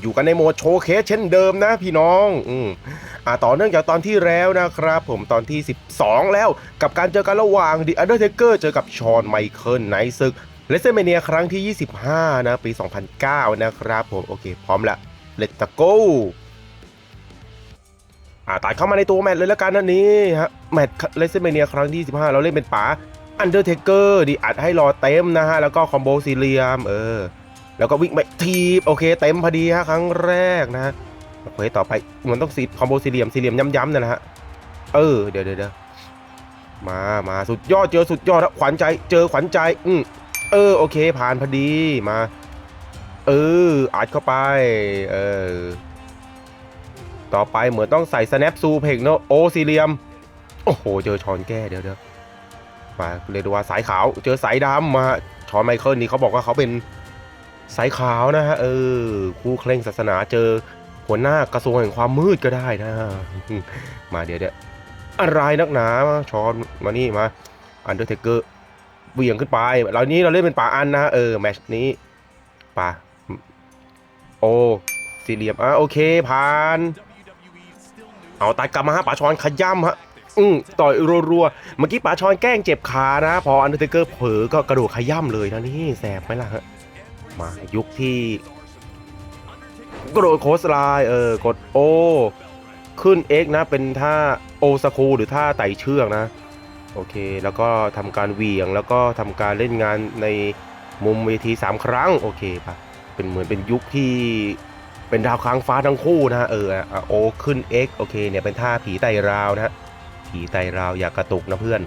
อยู่กันในโหมดโชว์เคสเช่นเดิมนะพี่น้องอืมอ่าต่อเนื่องจากตอนที่แล้วนะครับ ผมตอนที่ 12 แล้วกับการเจอกันระหว่าง The Undertaker เจอกับชอนไมเคิลในศึกเลสเซเมเนียครั้งที่ 25 นะ ปี 2009 นะครับผม โอเค พร้อมละ Let's go อ่าตัดเข้ามาในตัวแมตช์เลยแล้วกันนะนี้ฮะ แมตช์เลสเซเมเนียครั้งที่15เราเล่นเป็นป๋า Undertaker ดิอัดให้รอเต็มนะฮะ แล้วก็คอมโบซีเรียม เออ แล้วก็วิ่งไปทีบโอเคเต็มพอดีฮะครั้งแรกนะฮะโอเคต่อไปเหมือนต้องซีคอมโบซีเรียมซีเรียมย้ำๆนั่นนะฮะเออเดี๋ยวเดี๋ยวมามาสุดยอดเจอสุดยอดแล้วขวัญใจเจอขวัญใจอืมเออโอเคผ่านพอดีมา เอออัดเข้าไปเออต่อไปเหมือนต้องใส่ snap ซูเพกเนอะโอซีเรียมโอ้โหเจอชอนแก้เดี๋ยวเดี๋ยวมาเรียกได้ว่าสายขาวเจอสายดำมาชอนไมเคิลนี่เขาบอกว่าเขาเป็น สายขาวนะฮะเออคู่เคร่งศาสนาเจอหัวหน้ากระทรวงแห่งความมืดก็ได้นะ มาเดี๋ยวเดี๋ยวอะไรนักหนาชอนมานี่มาอันเดอร์เทเกอร์เบี่ยงขึ้นไปเรานี้เราเล่นเป็นป่าอันนะเออแมชนี้ป่าโอสี่เหลี่ยมอะโอเคผ่าน เอาตัดกลับมาฮะป๋าชอนขย้ำฮะอืมต่อยรัวๆเมื่อกี้ป๋าชอนแกล้งเจ็บขานะ พออันเดอร์เทเกอร์เผลอก็กระโดดขย้ำเลยนะนี่แสบไหมล่ะฮะ มา ยุคที่กระโดดโคสไลน์เออกดโอขึ้น X นะ เป็นท่าโอสคูหรือท่าไต่เชือกนะ โอเค แล้วก็ทำการเหวี่ยงแล้วก็ทำการเล่นงานในมุมเวที 3 ครั้ง โอเคปะเป็นเหมือนเป็นยุคที่เป็นดาวค้างฟ้าทั้งคู่นะเออโอขึ้น X โอเคเนี่ยเป็นท่าผีไต่ราวนะฮะผีไต่ราวอย่ากระตุกนะเพื่อน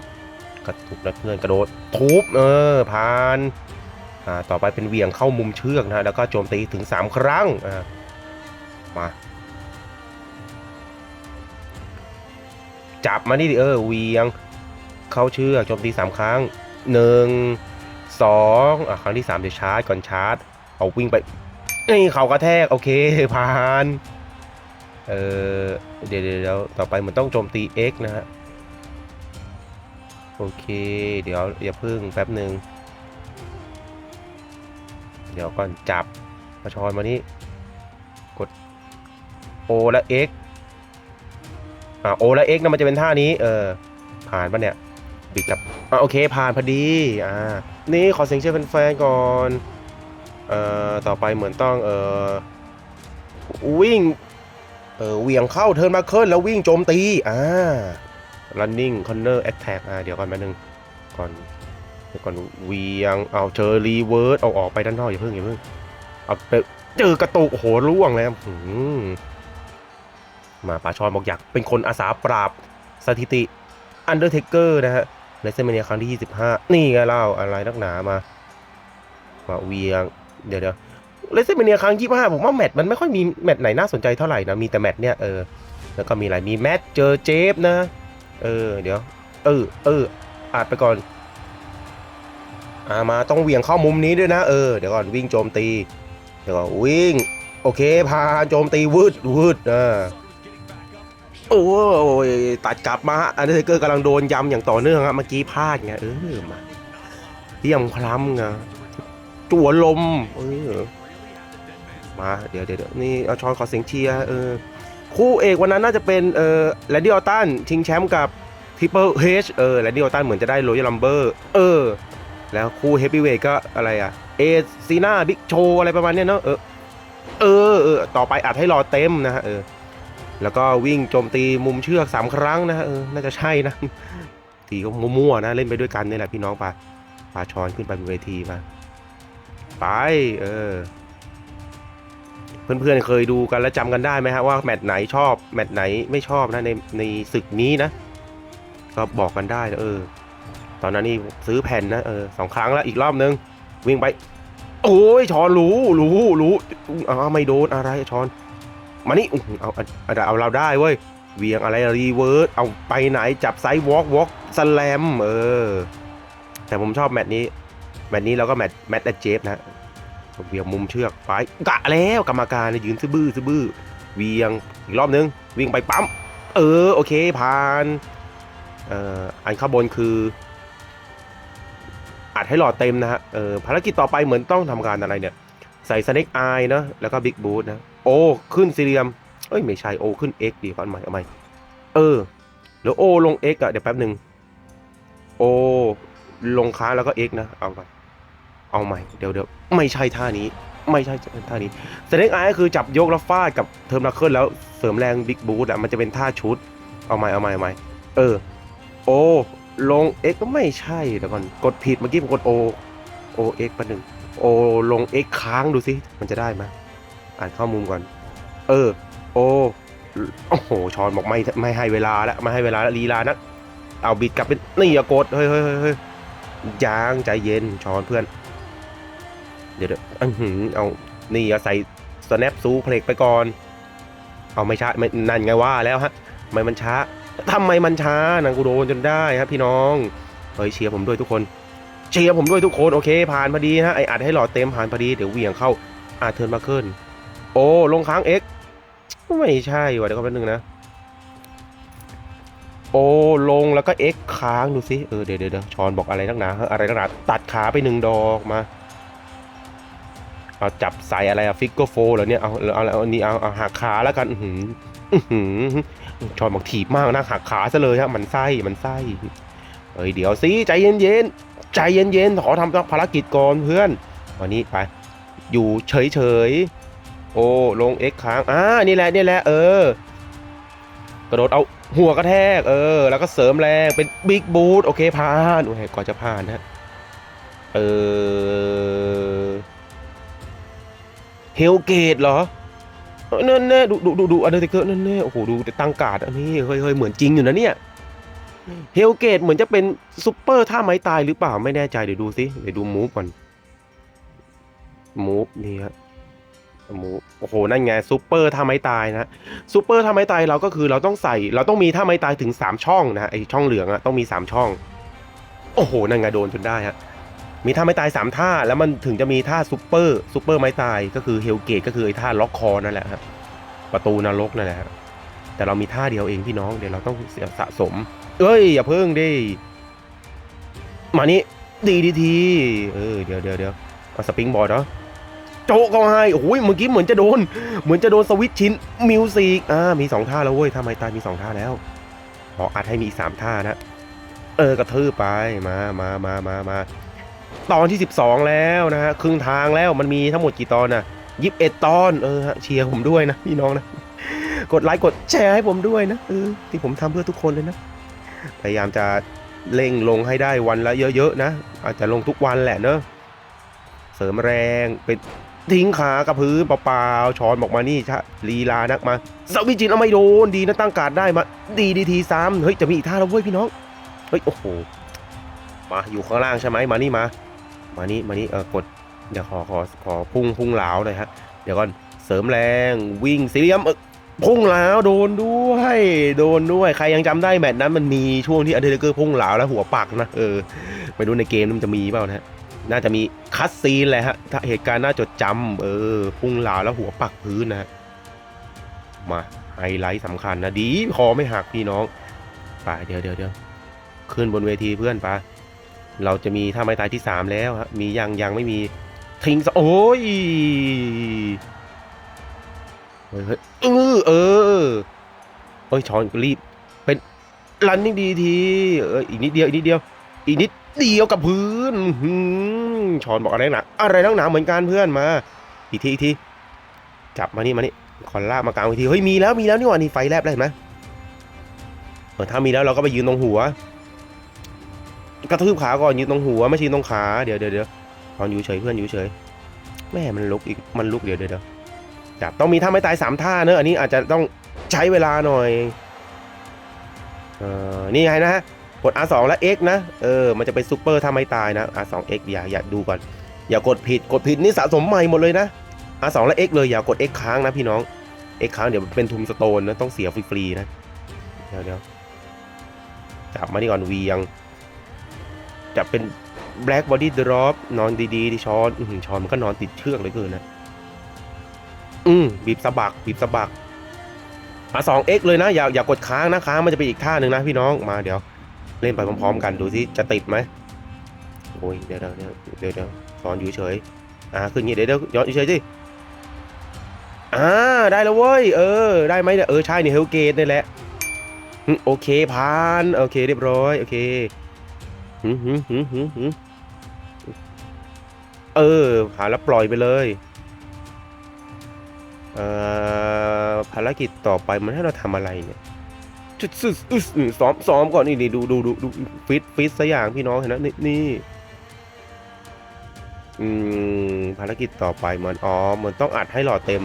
กระตุกนะเพื่อนกระโดดทุบเออผ่าน ต่อไปเป็นเวียงเข้ามุมเชือกนะฮะแล้วก็โจมตีถึง 3 ครั้งมาจับมานี่ดิเออเวียง เข้าเชือกโจมตี 3 ครั้ง 1 2อะครั้งที่3เดี๋ยวชาร์จก่อนชาร์จ เอาวิ่งไปนี่เขากระแทก โอเคผ่านเออเดี๋ยวเดี๋ยวต่อไปมันต้องโจมตี X นะฮะ โอเค เดี๋ยวอย่าพึ่งแป๊บหนึ่ง เดี๋ยวก่อนจับมาชอนมานี่กด O และ X อ่า O และ X นะมันจะเป็นท่านี้ เออ ผ่านปะเนี่ยบิดกับอ่าโอเค ผ่านพอดี อ่า นี่ขอเสียงเชียร์แฟนๆก่อน เอ่อ ต่อไปเหมือนต้อง เอ่อ วิ่ง เอ่อเหวี่ยงเข้าเทิร์นมาเคิลแล้ววิ่งโจมตี อ่า running corner attack อ่า เดี๋ยวก่อนแป๊บนึง ก่อน ดี๋ยวก่อนเวี่ยงเอาเจอรีเวิร์สเอาออกไปด้านนอกอย่าเพิ่งอย่าเพิ่งเอาไปเจอกระตุกโหร่วงเลยหืมมาปาชอนบอกอยากเป็นคนอาสาปราบสถิติ Undertaker นะฮะในเซมิเนียครั้งที่ 25 นี่ไงเล่าอะไรนักหนามามาเวียง เดี๋ยวเดี๋ยวเลสเซเมเนียครั้งยี่ห้าผมว่าแมตช์มันไม่ค่อยมีแมตช์ไหนน่าสนใจเท่าไหร่นะ มีแต่แมตช์เนี่ยเออ แล้วก็มีอะไร มีแมตช์เจอเจฟนะ เออ เดี๋ยว เออ เอออาดไปก่อน อามาต้องเหวี่ยงเข้ามุมนี้ด้วยนะเออเดี๋ยวก่อนวิ่งโจมตี เดี๋ยวก่อนวิ่งโอเคพาโจมตีวืดวืดอ่าโอ้ยตัดกลับมาอันเดอร์เกอร์กำลังโดนยำอย่างต่อเนื่องอะเมื่อกี้พลาดไงเออมาเที่ยงพล้ำไงจั่วลมเออมาเดี๋ยวเดี๋ยวเดี๋ยวนี่เอาชอนขอเสียงเชียร์เออคู่เอกวันนั้นน่าจะเป็นเออแลนดี้ออตันชิงแชมป์กับทิปเปิลเฮชเออแลนดี้ออตันเหมือนจะได้โรยัลลัมเบอร์เออ แล้วคู่เฮฟวีเวทก็อะไรอะเอซีนาบิ๊กโชอะไรประมาณเนี้ยเนอะเออเออเออต่อไปอัดให้รอเต็มนะฮะเออแล้วก็วิ่งโจมตีมุมเชือกสามครั้งนะฮะเออน่าจะใช่นะทีก็มั่วๆนะเล่นไปด้วยกันนี่แหละพี่น้องปลาปลาชอนขึ้นไปบนเวทีมาไปเออเพื่อนๆเคยดูกันแล้วจำกันได้ไหมฮะว่าแมตช์ไหนชอบแมตช์ไหนไม่ชอบนะในในศึกนี้นะก็บอกกันได้เออ ตอนนั้นนี่ซื้อแผ่นนะเออสองครั้งแล้วอีกรอบนึง วิ่งไป โอ้ยชอนรู้รู้รู้อาไม่โดนอะไรชอน มานี่อื้อหือเอาเอาเอาเราได้เว้ยเวียงอะไรรีเวิร์สเอาไปไหนจับไซส์วอล์กวอล์กสแลมเออ แต่ผมชอบแมตช์นี้ แมตช์นี้เราก็แมตช์แมตช์แอดเจฟนะเวียงมุมเชือกไปกะแล้วกรรมการยยืนซื้อบื้อซื้อบื้อเวียงอีกรอบนึง วิ่งไปปั๊มเออ โอเคผ่านเอ่ออันข้างบนคือ อัดให้หลอดเต็มนะฮะเออภารกิจต่อไปเหมือนต้องทำการอะไรเนี่ย ใส่สเน็กไอเนาะแล้วก็บิ๊กบูทนะ โอ ขึ้นสี่เหลี่ยม เอ้ย ไม่ใช่โอ ขึ้น x ดีก่อนใหม่เอาใหม่เออหรือโอลง x อะเดี๋ยวแป๊บหนึ่งโอลงค้างแล้วก็ x นะเอาไปเอาใหม่เดี๋ยวเดี๋ยวไม่ใช่ท่านี้ ไม่ใช่ท่านี้แสดงไอก็คือจับยกแล้วฟาดกับเทอร์มินาเคิลแล้วเสริมแรงบิ๊กบูทอะมันจะเป็นท่าชุดเอาใหม่เอาใหม่เอาใหม่เออโอ ลง x ก็ไม่ใช่เดี๋ยวก่อนกดผิดเมื่อกี้ผมกด o o x ป๊บหนึ่งโอลง x ค้างดูสิมันจะได้ไหมอ่านข้ามุมก่อน เออโอโอ้โหชอนบอกไม่ไม่ให้เวลาแล้วไม่ให้เวลาแล้วลีลานะเอาบิดกลับเป็นนี่อย่ากดเฮ้ยเฮ้ยเฮ้ยยางใจเย็นชอนเพื่อน เดี๋ยวเดี๋ยวอื้ออเอานี่เอาใส่ snap ซูเพลกไปก่อน เอาไม่ช้าไม่นั่นไงว่าแล้วฮะไม่มันช้า ทำไมมันช้านางกูโดนจนได้ครับพี่น้องเฮ้ยเชียร์ผมด้วยทุกคน เชียร์ผมด้วยทุกคนโอเค ผ่านพอดีฮะไออัดให้หลอดเต็มผ่านพอดีเดี๋ยวเหวี่ยงเข้าอาเทิร์นมาเคิลโอ้ลงค้าง X ไม่ใช่ว่ะเดี๋ยวก็แป๊บนึงนะ โอ้ลงแล้วก็ X ค้างดูสิเออเดี๋ยวเดี๋ยวชอนบอกอะไรนักหนาอะไรนักหนาตัดขาไปหนึ่งดอกมาเอาจับใส่อะไรอะฟิกเกอร์โฟเหรอเนี่ยเอาเอาเอาเอานี่เอาเอาหักขาแล้วกันอือหืออื้อหือ ชอนบอกถีบมากนะหักขาซะเลยฮะมันไส้มันไส้เอ้ยเดี๋ยวสิใจเย็นเย็นๆใจเย็นๆขอทำภารกิจก่อนเพื่อนวันนี้ไปอยู่เฉยๆโอ้ลง X ค้างอ่านี่แหละนี่แหละเออกระโดดเอาหัวกระแทกเออ แล้วก็เสริมแรงเป็นบิ๊กบูทโอเคผ่านโอ้ยก่อนจะผ่านนะเออเฮลเกตเหรอ เนั่นแน่ดูดูดูดูอันเดอร์เทเกอร์นั่นแน่โอ้โหดูแต่ตั้งการ์ดอันนี้เฮ้ยเฮ้ยเหมือนจริงอยู่นะเนี่ยเฮลเกตเหมือนจะเป็นซุปเปอร์ท่าไม้ตายหรือเปล่าไม่แน่ใจเดี๋ยวดูสิเดี๋ยวดูมูฟก่อนมูฟนี่ฮะมูฟโอ้โหนั่นไงซุปเปอร์ท่าไม้ตายนะซุปเปอร์ท่าไม้ตายเราก็คือเราต้องใส่ เราต้องมีท่าไม้ตายถึง 3 ช่องนะไอช่องเหลืองอะต้องมี 3 ช่อง โอ้โหนั่นไงโดนจนได้ฮะ มีท่าไม้ตาย 3 ท่า แล้วมันถึงจะมีท่าซุปเปอร์ซุปเปอร์ไม้ตายก็คือเฮลเกตก็คือไอ้ท่าล็อกคอนั่นแหละฮะประตูนรกนั่นแหละฮะแต่เรามีท่าเดียวเองพี่น้องเดี๋ยวเราต้องเสียสะสม เอ้ยอย่าเพิ่งดิมานี่ดีดีทีเออเดี๋ยวเดี๋ยวเดี๋ยวเอาสปริงบอร์ดเหรอโจก็ให้โอ้ยเมื่อกี้เหมือนจะโดน เหมือนจะโดนสวิตชิ้นมิวสิกอ่ามีสองท่าแล้วเว้ยทำไมตายมีสองท่าแล้วขออัดให้มีอีกสามท่านะ เออกระทืบไปมามามามามา ตอนที่สิบสองแล้วนะฮะครึ่งทางแล้วมันมีทั้งหมดกี่ตอนน่ะยิบเอ็ดตอนเออเชียร์ผมด้วยนะพี่น้องนะ กดไลค์กดแชร์ให้ผมด้วยนะเออที่ผมทำเพื่อทุกคนเลยนะ พยายามจะเร่งลงให้ได้วันละเยอะๆนะ อาจจะลงทุกวันแหละเนอะเสริมแรงเป็นทิ้งขากับพื้นเปล่าๆช้อนบอกมานี่ชะลีลานักมาสวิจินเอาไม่โดนดีนะตั้งการดได้มา ดีดีทีซ้ำเฮ้ยจะมีอีกท่าแล้วเว้ยพี่น้องเฮ้ยโอ้โหมาอยู่ข้างล่างใช่ไหมมานี่มา มานี่มานี่เออกดเดี๋ยวขอขอขอพุ่งพุ่งเหลาหน่อยฮะเดี๋ยวก่อนเสริมแรงวิ่งซีเรียมเออพุ่งเหลาโดนด้วยโดนด้วยใครยังจำได้แมตช์นั้นมันมีช่วงที่อเดอร์เกอร์พุ่งเหลาแล้วหัวปักนะเออไม่รู้ในเกมมันจะมีเปล่านะน่าจะมีคัสซีนแหละฮะถ้าเหตุการณ์น่าจดจำเออพุ่งเหลาแล้วหัวปักพื้นนะมาไฮไลท์สำคัญนะดีคอไม่หักพี่น้องไปเดี๋ยวเดี๋ยวเดี๋ยวขึ้นบนเวทีเพื่อนไป เราจะมีท่าไม้ตายที่สามแล้วฮะมียังยังไม่มีทิ้งโอ้ยเฮ้ยเออเออเฮ้ยช้อนรีบ เป็นรันนิ่งดีทีเอออีกนิดเดียวอีกนิดเดียว อีกนิดเดียวกับพื้นหือช้อนบอกอะไรหนาอะไรนักหนาเหมือนกันเพื่อนมา อีกทีอีกทีจับมานี่มานี่คอนล่ามากลางเวทีเฮ้ยมีแล้วมีแล้วนี่หว่านี่ไฟแลบเลยเห็นไหมเออถ้ามีแล้วเราก็ไปยืนตรงหัว กระทืบขาก่อนยืนตรงหัวไม่ใช่ตรงขาเดี๋ยวเดี๋ยวเดี๋ยวตอนอยู่เฉยเพื่อนอยู่เฉยแม่มันลุกอีกมันลุกเดี๋ยวเดี๋ยวจับต้องมีท่าไม่ตายสามท่าเนอะอันนี้อาจจะต้องใช้เวลาหน่อยเออนี่ไงนะฮะกด R2 และ X นะเออมันจะเป็นซูเปอร์ท่าไม่ตายนะ R2 X อย่าอย่าดูก่อนอย่ากดผิดกดผิดนี่สะสมใหม่หมดเลยนะ R2 และ X เลยอย่ากด X ค้างนะพี่น้อง X ค้างเดี๋ยวเป็นทุมสโตนนะต้องเสียฟรีๆนะเดี๋ยวเดี๋ยวจับมานี่ก่อนเวียง จะเป็น Black Body Drop นอนดีๆที่ช้อนอืช้อนมันก็นอนติดเชือกเลยเกินนะ อืมบีบสะบัก บีบสะบักอะสองเอ็กเลยนะ อย่าอย่ากดค้างนะค้างมันจะเป็นอีกท่าหนึ่งนะพี่น้องมาเดี๋ยว เล่นไปพร้อมๆ กันดูสิจะติดไหมโอ้ยเดี๋ยวเดี๋ยวเดี๋ยวเดี๋ยวสอนอยู่เฉยอ่าขึ้นอย่างงี้เดี๋ยวเดี๋ยวย้อนอยู่เฉยสิอ่าได้แล้วเว้ยเออ ได้ไหมเนี่ยเออใช่เนี่ยเฮลเกตนี่แหละโอเคผ่านโอเคเรียบร้อยโอเค หึหึหึหึหึเออผ่าแล้วปล่อยไปเลย เอ่อ ภารกิจต่อไปมันให้เราทำอะไรเนี่ยจุดซึสอึสซ้อมซ้อมก่อนนี่นี่ดูดูดูดูฟิตฟิตซะอย่างพี่น้องเห็นไหมนี่นี่อืมภารกิจต่อไปมันอ๋อมันต้องอัดให้หลอดเต็ม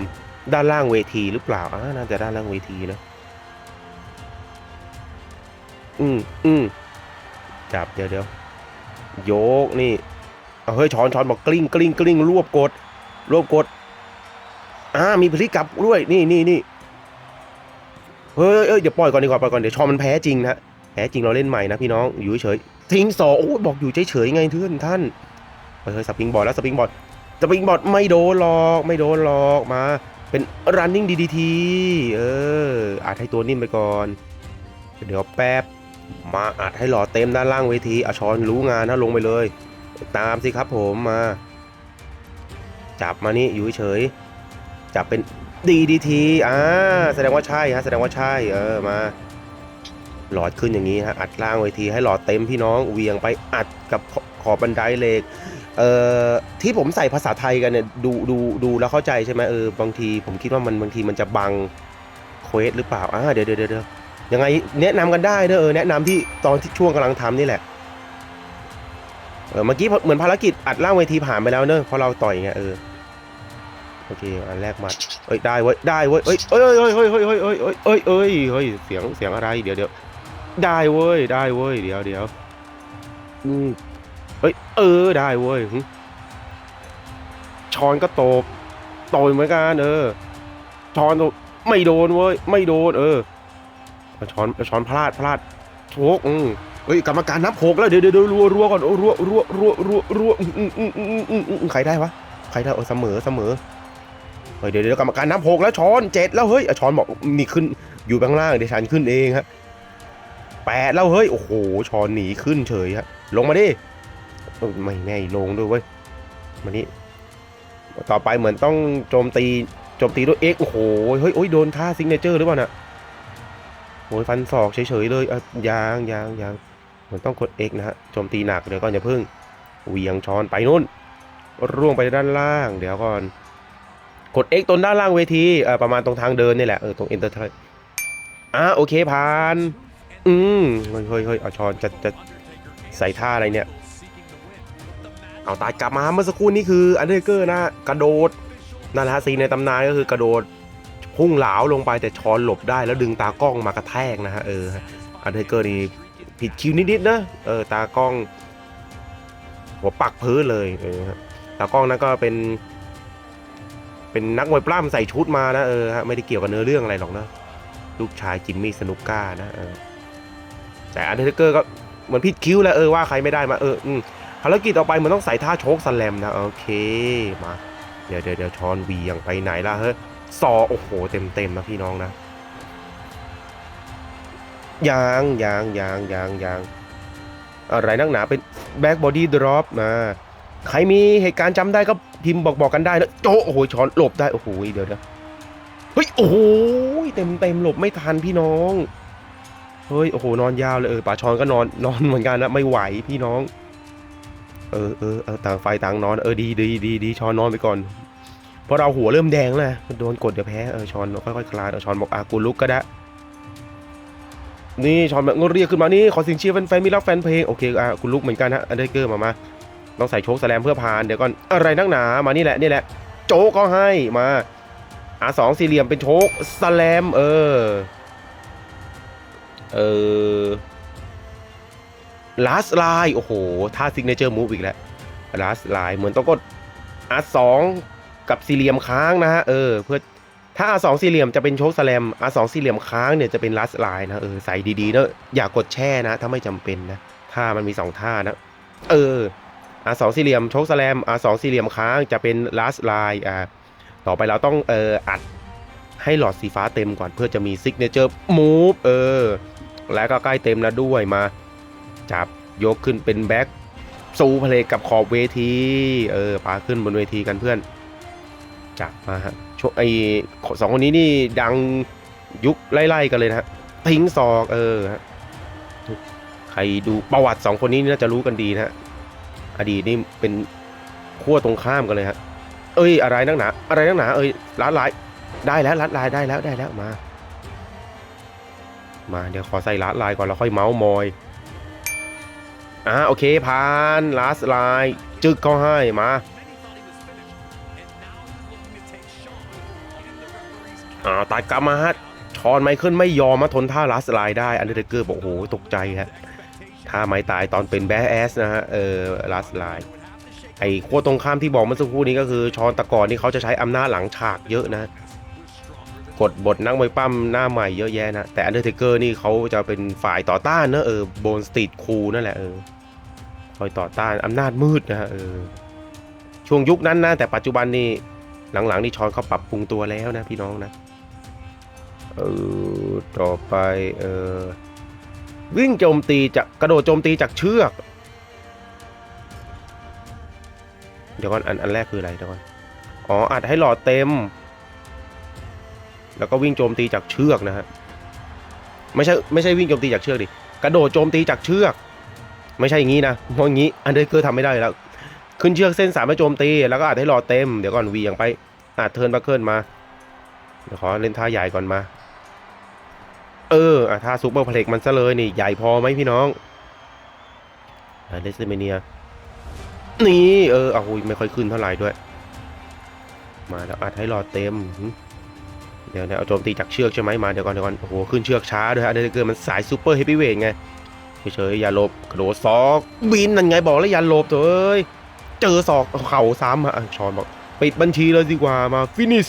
ด้านล่างเวทีหรือเปล่าอ่าน่าจะด้านล่างเวทีนะอืมอืม จับเดี๋ยวเดี๋ยวโยกนี่เอาเฮ้ยช้อนช้อนบอกกลิ้งกลิ้งกลิ้งรวบกด รวบกดอ่ามีพลิกกลับด้วยนี่นี่นี่เฮ้ยเอ้ยเดี๋ยวปล่อยก่อนดีกว่าปล่อยก่อนเดี๋ยวช้อนมันแพ้จริงนะแพ้จริงเราเล่นใหม่นะพี่น้องอยู่เฉยทิ้งสองโอ้ยบอกอยู่เฉยๆไงเพื่อนท่านเฮ้ยเฮ้ยสปริงบอร์ดแล้วสปริงบอร์ดสปริงบอร์ดไม่โดนหรอกไม่โดนหรอกมา เป็น running DDT เอออาจให้ตัวนิ่มไปก่อน เดี๋ยวแป๊บ มาอัดให้หล่อเต็มด้านล่างเวทีอชอนรู้งานนะลงไปเลย ตามสิครับผมมา จับมานี่อยู่เฉย จับเป็น DDT อ่าแสดงว่าใช่ฮะแสดงว่าใช่เออมา หลอดขึ้นอย่างนี้ฮะอัดล่างเวทีให้หลอดเต็มพี่น้องเวียงไปอัดกับขขอบบันไดเหล็กเอ่อที่ผมใส่ภาษาไทยกันเนี่ยดูดูดูแล้วเข้าใจใช่ไหมเออบางที ผมคิดว่ามันบางทีมันจะบังเควสหรือเปล่าอ่าเดี๋ยวเดี๋ยวเดี๋ยว ยังไงแนะนำกันได้เด้อแนะนำที่ตอนที่ช่วงกำลังทำนี่แหละเออเมื่อกี้เหมือนภารกิจอัดล่างเวทีผ่านไปแล้วเนอะเพราะเราต่อยไงเออโอเคอันแรกมัดเอ้ยได้เว้ยได้เว้ยเอ้ยเอ้ยเอ้ยเอ้ยเอ้ยเอ้ยเอ้ยเอ้ยเอ้ยเอ้ยเฮ้ยเสียงเสียงอะไรเดี๋ยวเดี๋ยวได้เว้ยได้เว้ยเดี๋ยวเดี๋ยวอืมเอ้ยเออได้เว้ยช้อนก็ตบต่อยเหมือนกันเออช้อนตไม่โดนเว้ยไม่โดนเออ ช้อนช้อนพลาดพลาดโชกอืมเฮ้ยกรรมการนับหกแล้วเดี๋ยวเดี๋ยวรัวรัวก่อนรัวรัวรัวรัวรัวอืมอืมอืมอืมอืมอืมใครได้วะใครได้เออเสมอเสมอเฮ้ยเดี๋ยวเดี๋ยวกรรมการนับหกแล้วช้อนเจ็ดแล้วเฮ้ยอช้อนบอกนี่ขึ้นอยู่ข้างล่างเดี๋ยวฉันขึ้นเองฮะแปดแล้วเฮ้ยโอ้โหช้อนหนีขึ้นเฉยฮะลงมาดิไม่แน่ลงด้วยเว้ยมานี่ต่อไปเหมือนต้องโจมตีโจมตีด้วย X โอ้โหเฮ้ยโอ้ยโดนท่าซิงเนเจอร์หรือเปล่าน่ะ โอ้ยฟันศอกเฉยๆเลยอะยางยางยางเหมือนต้องกด X นะฮะโจมตีหนักเดี๋ยวก่อนอย่าพึ่งเวียงช้อนไปนู่นร่วงไปด้านล่าง เดี๋ยวก่อน กด X ตรงด้านล่างเวทีเออประมาณตรงทางเดินนี่แหละเออตรง Enter อะโอเคผ่าน อืมเฮ้ยเฮ้ยเฮ้ยเอาช้อนจะจะใส่ท่าอะไรเนี่ย เอาตายกลับมาเมื่อสักครู่นี้คืออันเดอร์เกอร์นะกระโดดนั่นแหละฮะซีนในตำนานก็คือกระโดด พุ่งเหลาลงไปแต่ช้อนหลบได้แล้วดึงตากล้องมากระแทกนะฮะเอออันเดอร์เกอร์นี่ผิดคิวนิดๆนะเออตากล้อง หัวปักพื้นเลยเออตากล้องนั้นก็เป็น เป็นนักมวยปล้ำใส่ชุดมานะเออฮะไม่ได้เกี่ยวกับเนื้อเรื่องอะไรหรอกนะลูกชายจิมมี่สนุกก้านะเออแต่อันเดอร์เกอร์ก็เหมือนผิดคิวแล้วเออว่าใครไม่ได้มาเอออืมภารกิจต่อไปมันต้องใส่ท่าโชกสแลมนะโอเคมาเดี๋ยวเดี๋ยวเดี๋ยวช้อนวียังไปไหนล่ะเฮ้ย ซอโอ้โหเต็มเต็มนะพี่น้องนะยางยางยางยางยางอะไรนักหนาเป็นแบ็กบอดี้ดรอปมาใครมีเหตุการณ์จำได้ก็พิมพ์บอกบอกกันได้นะโจโอ้โหช้อนหลบได้โอ้โหเดี๋ยวเดี๋ยวเฮ้ยโอ้โหเต็มเต็มหลบไม่ทันพี่น้องเฮ้ยโอ้โหนอนยาวเลยเออป่าช้อนก็นอนนอนเหมือนกันนะไม่ไหวพี่น้อง เออเออเออต่างไฟต่างนอนเออดีดีดีดีช้อนนอนไปก่อน เพราะเราหัวเริ่มแดงแล้วนะโดนกดเดี๋ยวแพ้เออชอนค่อยๆคลานเออชอนบอกอากูลุกก็ได้นี่ชอนแบบเรียกขึ้นมานี่ขอสิ่งเชียร์แฟนๆมีรักแฟนเพลงโอเคอะกูลุกเหมือนกันฮะอันเดอร์เกอร์มามาต้องใส่โชคสแลมเพื่อผ่านเดี๋ยวก่อนอะไรนักหนามานี่แหละนี่แหละ โจก็ให้มาอาสองสี่เหลี่ยมเป็นโชคสแลมเออเออลาสไลน์โอ้โหท่าซิกเนเจอร์มูฟอีกแล้วลาสไลน์เหมือนต้องกด R2 กับสี่เหลี่ยมค้างนะฮะเออเพื่อถ้า R2 สี่เหลี่ยมจะเป็นโชคสแลม R2 สี่เหลี่ยมค้างเนี่ยจะเป็นลาสไลน์นะเออใส่ดีๆเนอะอย่ากกดแช่นะ ถ้าไม่จำเป็นนะท่ามันมี 2 ท่านะ เออ R2 สี่เหลี่ยมโชคสแลม R2 สี่เหลี่ยมค้างจะเป็นลาสไลน์อ่าต่อไปเราต้องเอออัดให้หลอดสีฟ้าเต็มก่อนเพื่อจะมีซิกเนเจอร์มูฟเออ แล้วก็ใกล้เต็มแล้วด้วยมา จับยกขึ้นเป็นแบ็คซูเพลกับขอบเวที เออพาขึ้นบนเวทีกันเพื่อน จับมาฮะช่วงไอสองคนนี้นี่ดังยุคไล่ๆกันเลยนะฮะทิ้งศอกเออฮะใครดูประวัติสองคนนี้น่าจะรู้กันดีนะฮะอดีตนี่เป็นขั้วตรงข้ามกันเลยฮะเอ้ยอะไรนักหนาอะไรนักหนาเอ้ยลัดลายได้แล้วลัดลายได้แล้วได้แล้วมา มาเดี๋ยวขอใส่ลัดลายก่อนแล้วค่อยเมาส์มอยอ่าโอเคผ่านลัดลายจึกเข้าให้มา อ่าตายกลับมาฮะชอนไมเคิลไม่ยอมมาทนท่าลัสไลน์ได้อันเดอร์เกอร์บอกโอ้โหตกใจฮะท่าไม้ตายตอนเป็นแบสแอสนะฮะเออลัสไลน์ไอ้ขั้วตรงข้ามที่บอกเมื่อสักครู่นี้ก็คือชอนตะกอนนี่เขาจะใช้อำนาจหลังฉากเยอะนะ กดบทนักมวยปั้มหน้าใหม่เยอะแยะนะ แต่อันเดอร์เทเกอร์นี่เขาจะเป็นฝ่ายต่อต้านนะเออโบนสตีดคูนั่นแหละเออคอยต่อต้านอำนาจมืดนะฮะเออช่วงยุคนั้นนะแต่ปัจจุบันนี่หลังๆนี่ชอนเขาปรับปรุงตัวแล้วนะพี่น้องนะ เออต่อไปเออวิ่งโจมตีจากกระโดดโจมตีจากเชือก เดี๋ยวก่อนอันอันแรกคืออะไรเดี๋ยวก่อนอ๋ออัดให้หลอดเต็ม แล้วก็วิ่งโจมตีจากเชือกนะฮะไม่ใช่ไม่ใช่วิ่งโจมตีจากเชือกดิกระโดดโจมตีจากเชือก ไม่ใช่อย่างนี้นะเพราะอย่างนี้อันเดอร์เกอร์ทำไม่ได้แล้ว ขึ้นเชือกเส้นสามแล้วโจมตี แล้วก็อัดให้หลอดเต็มเดี๋ยวก่อนวีอย่างไปอัดเทิร์นบัคเกิลมาเดี๋ยวขอเล่นท่าใหญ่ก่อนมา เอออะถ้าซูเปอร์เพล็กมันซะเลยนี่ ใหญ่พอไหมพี่น้องเลสเมเนีย นี่ เออเอาหุยไม่ค่อยขึ้นเท่าไหร่ด้วย มาแล้วอัดให้รอเต็ม เดี๋ยวเนี่ยเอาโจมตีจากเชือกใช่ไหมมาเดี๋ยวก่อนเดี๋ยวก่อนโอ้โหขึ้นเชือกช้าด้วยฮะเดนเกอร์มันสายซูเปอร์เฮฟวีเวทไงเฉยๆอย่าหลบกระโดดซอกบินนั่นไงบอกแล้วอย่าหลบเถอะเอ้ยเจอศอกเข่าซ้ำฮะอะชอนบอกปิดบัญชีเลยดีกว่ามาฟินิช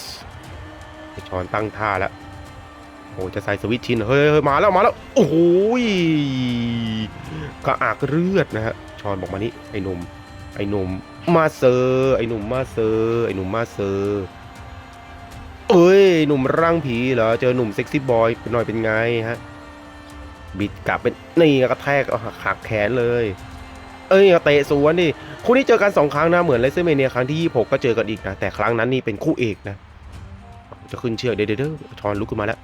ชอนตั้งท่าแล้ว โอ้จะใส่สวิตชินเฮ้ยเฮ้ยมาแล้วมาแล้ว โอ้โหยกระอักเลือดนะฮะชอนบอกมานี่ไอ้หนุ่มไอ้หนุ่มมาเซอร์ไอ้หนุ่มมาเซอร์ไอ้หนุ่มมาเซอร์เอ้ยหนุ่มร่างผีเหรอเจอหนุ่มเซ็กซี่บอยเป็นหน่อยเป็นไงฮะบิดกลับเป็นนี่กระแทกเอาหักแขนเลย เอ้ยเตะสวนดิคู่นี้เจอกันสองครั้งนะเหมือนเลเซอร์เมเนียครั้งที่ 26 ก็เจอกันอีกนะแต่ครั้งนั้นนี่เป็นคู่เอกนะจะขึ้นเชือกเดี๋ยวเดี๋ยวเดี๋ยวชอนลุกขึ้นมาแล้วเ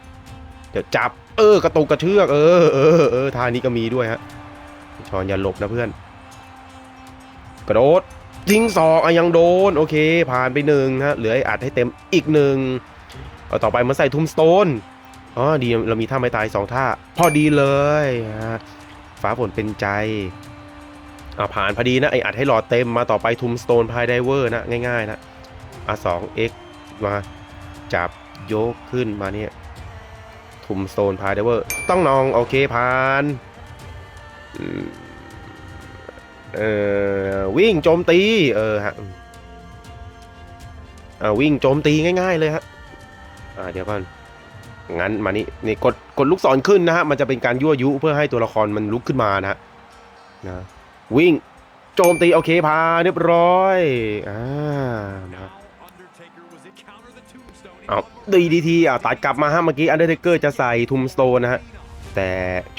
ดี๋ยวจับ เออกระตุกกระเชือก เออเออเออท่านี้ก็มีด้วยฮะชอนอย่าหลบนะเพื่อน กระโดดทิ้งศอกอะยังโดน โอเค ผ่านไปหนึ่งฮะเหลือไอ้อัดให้เต็มอีกหนึ่งเอาต่อไปมาใส่ทุ่มสโตนอ๋อดีเรามีท่าไม่ตายสองท่า พอดีเลยฮะฟ้าฝนเป็นใจอ่าผ่านพอดีนะไออัดให้หลอดเต็มมาต่อไปทุ่มสโตนพายไดเวอร์นะง่ายๆนะอะสองเอ็กมาจับยกขึ้นมาเนี่ย ทุ่มโตนพายไดเวอร์ ต้องนอง โอเคผ่านเอ่อวิ่งโจมตี เออฮะอ่าวิ่งโจมตีง่าย ๆ เลยฮะอ่าเดี๋ยวก่อนงั้นมานี่นี่กดกดลูกศรขึ้นนะฮะมันจะเป็นการยั่วยุเพื่อให้ตัวละครมันลุกขึ้นมานะฮะนะวิ่งโจมตีโอเคพาเรียบร้อยอ่านะเอา ดีดีทีอะตัดกลับมาฮะเมื่อกี้อันเดอร์เทเกอร์จะใส่ทุมสโตนนะฮะ แต่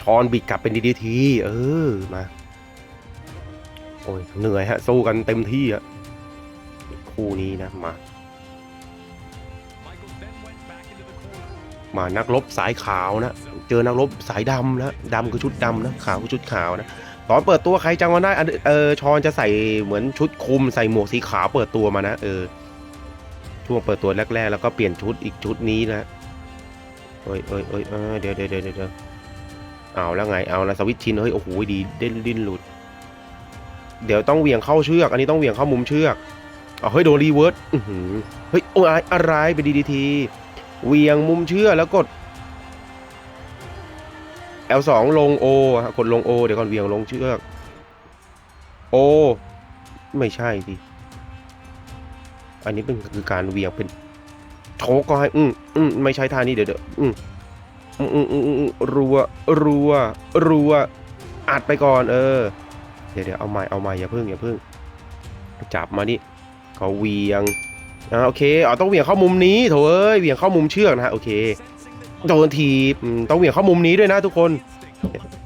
ชอนบิดกลับเป็นดีดีทีเออมา โอ้ยเหนื่อยฮะ สู้กันเต็มที่อะคู่นี้นะมา มานักรบสายขาวนะ เจอนักรบสายดำนะดำคือชุดดำนะขาวคือชุดขาวนะตอนเปิดตัวใครจังวันได้อันเออชอนจะใส่เหมือนชุดคลุมใส่หมวกสีขาวเปิดตัวมานะเออ ช่วงเปิดตัวแรก ๆ แล้วก็เปลี่ยนชุดอีกชุดนี้นะเอ้ยเอ้ยเอ้ยเอ้ยเดี๋ยวเดี๋ยวเดี๋ยวเอาแล้วไงเอาละสวิตชินเฮ้ยโอ้โหดีเด่นดิ้นหลุด เดี๋ยวต้องเวียงเข้าเชือก อันนี้ต้องเวียงเข้ามุมเชือกเอาเฮ้ยโดนรีเวิร์สเฮ้ยโอ้ยอะไรไปดีดีทีเวียงมุมเชือกแล้วกด L2 ลง O ฮะกดลง O เดี๋ยวก่อนเวียงลงเชือก O ไม่ใช่ดิ อันนี้เป็นคือการเวียงเป็นโชกก็ให้อืมอืมไม่ใช่ท่านี้เดี๋ยวเดี๋ยวอืมอืมอืมอืมรัวรัวรัวอัดไปก่อน เออ เดี๋ยวเดี๋ยวเอาใหม่เอาใหม่อย่าเพิ่งอย่าเพิ่ง จับมานี่เขาเวียงอ่าโอเคอ๋อต้องเวียงเข้ามุมนี้โถเอ้ยเวียงเข้ามุมเชือกนะฮะโอเคโดนทีต้องเวียงเข้ามุมนี้ด้วยนะทุกคน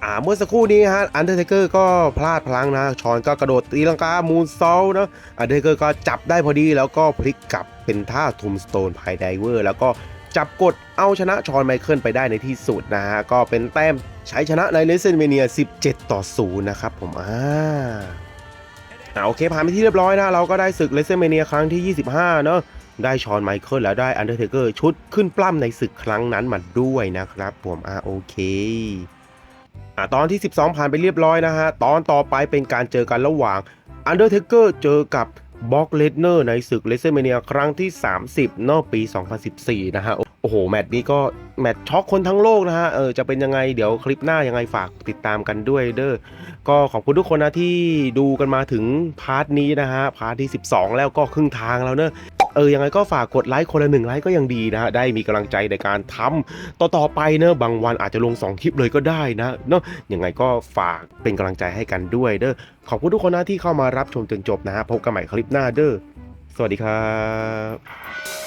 อ่าเมื่อสักครู่นี้ฮะอันเดอร์เทเกอร์ก็พลาดพลังนะชอนก็กระโดดตีลังกามูนซอลนะอันเดอร์เทเกอร์ก็จับได้พอดีแล้วก็พลิกกลับเป็นท่าทุมสโตนไพไดเวอร์แล้วก็จับกดเอาชนะชอนไมเคิลไปได้ในที่สุดนะฮะ ก็เป็นแต้มใช้ชนะในเลเซนเมเนีย 17 ต่อ 0 นะครับผมอ่าอ่าโอเคผ่านไปที่เรียบร้อยนะ เราก็ได้ศึกเลเซนเมเนียครั้งที่ 25 เนอะได้ชอนไมเคิลแล้วได้อันเดอร์เทเกอร์ชุดขึ้นปล้ำในศึกครั้งนั้นมาด้วยนะครับผมอ่าโอเค ตอนที่ 12 ผ่านไปเรียบร้อยนะฮะ ตอนต่อไปเป็นการเจอกันระหว่าง Undertaker เจอกับบ็อกเลดเนอร์ในศึกเลเซอร์เมเนียครั้งที่ 30นอกปี 2014 นะฮะ โอ้โห แมตช์นี้ก็ แมตช์ช็อกคนทั้งโลกนะฮะเออจะเป็นยังไงเดี๋ยวคลิปหน้ายังไงฝากติดตามกันด้วยเด้อก็ขอบคุณทุกคนนะที่ดูกันมาถึงพาร์ทนี้นะฮะพาร์ทที่ 12 แล้วก็ครึ่งทางแล้วเนอะเออยังไงก็ฝากกดไลค์คนละหนึ่งไลค์ก็ยังดีนะฮะได้มีกำลังใจในการทำต่อต่อไปเนอะบางวันอาจจะลง 2 คลิปเลยก็ได้นะเนอะยังไงก็ฝากเป็นกำลังใจให้กันด้วยเด้อขอบคุณทุกคนนะที่เข้ามารับชมจนจบนะฮะพบกันใหม่คลิปหน้าเด้อสวัสดีครับ